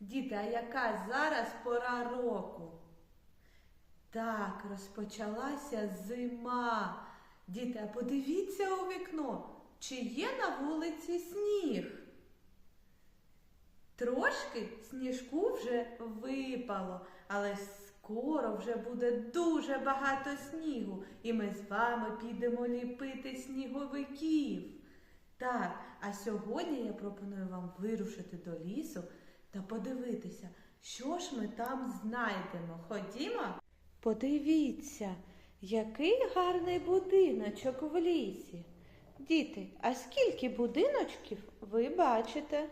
Діти, а яка зараз пора року? Так, розпочалася зима. Діти, а подивіться у вікно, чи є на вулиці сніг? Трошки сніжку вже випало, але скоро вже буде дуже багато снігу, і ми з вами підемо ліпити сніговиків. Так, а сьогодні я пропоную вам вирушити до лісу та подивитися, що ж ми там знайдемо. Ходімо? Подивіться, який гарний будиночок в лісі. Діти, а скільки будиночків ви бачите?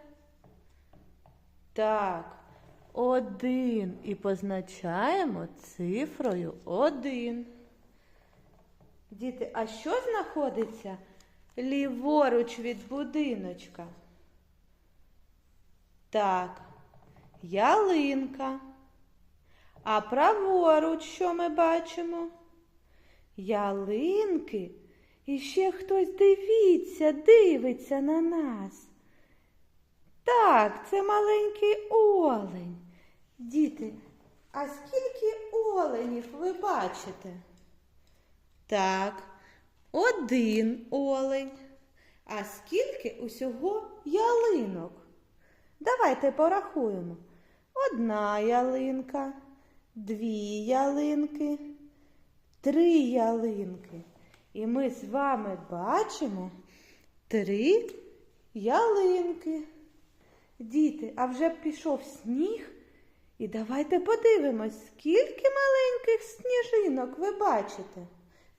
Так, один і позначаємо цифрою один. Діти, а що знаходиться ліворуч від будиночка? Так, ялинка. А праворуч що ми бачимо? Ялинки. І ще хтось дивіться, дивиться на нас. Так, це маленький олень. Діти, а скільки оленів ви бачите? Так, один олень. А скільки усього ялинок? Давайте порахуємо. Одна ялинка, дві ялинки, три ялинки. І ми з вами бачимо три ялинки. Діти, а вже пішов сніг. І давайте подивимось, скільки маленьких сніжинок ви бачите.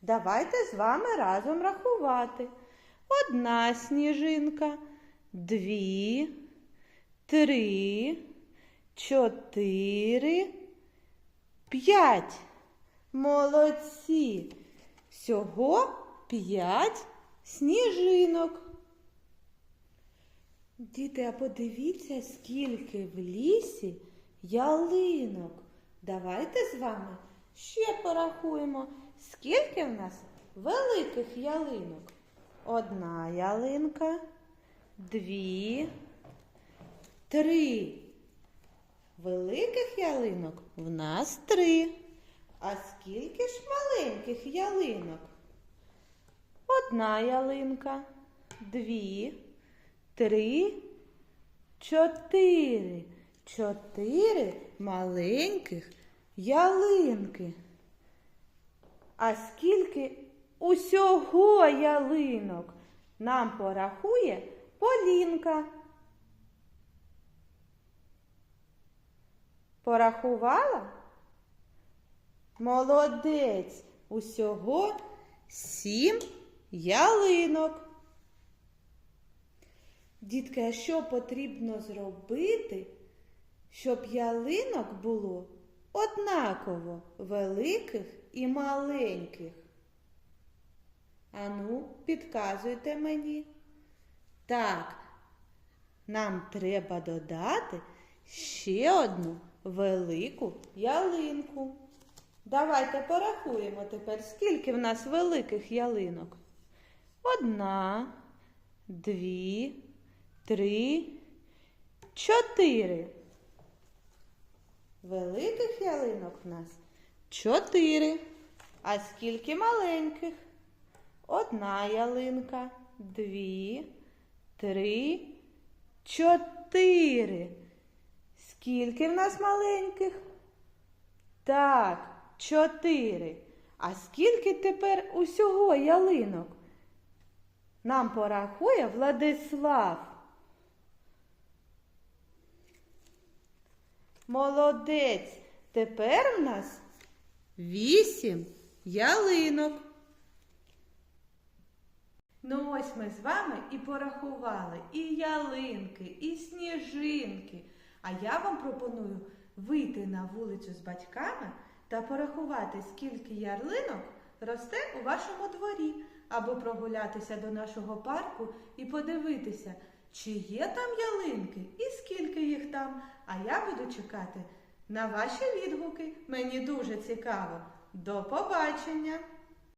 Давайте з вами разом рахувати. Одна сніжинка, дві, три, чотири, п'ять. Молодці. Всього п'ять сніжинок. Діти, а подивіться, скільки в лісі ялинок. Давайте з вами ще порахуємо, скільки в нас великих ялинок. Одна ялинка, дві, три. Великих ялинок в нас три. А скільки ж маленьких ялинок? Одна ялинка, дві, три, чотири. Чотири маленьких ялинки. А скільки усього ялинок нам порахує Полінка? Порахувала? Молодець. Усього сім ялинок. Дітки, а що потрібно зробити, щоб ялинок було однаково великих і маленьких? Ану, підказуйте мені. Так, нам треба додати ще одну велику ялинку. Давайте порахуємо тепер, скільки в нас великих ялинок. Одна, дві, три, чотири. Великих ялинок в нас чотири. А скільки маленьких? Одна ялинка, дві, три, чотири. Скільки в нас маленьких? Так, чотири. А скільки тепер усього ялинок? Нам порахує Владислав. Молодець. Тепер у нас вісім ялинок. Ну ось ми з вами і порахували і ялинки, і сніжинки. А я вам пропоную вийти на вулицю з батьками та порахувати, скільки ялинок росте у вашому дворі, або прогулятися до нашого парку і подивитися, чи є там ялинки і скільки їх там. А я буду чекати на ваші відгуки. Мені дуже цікаво. До побачення!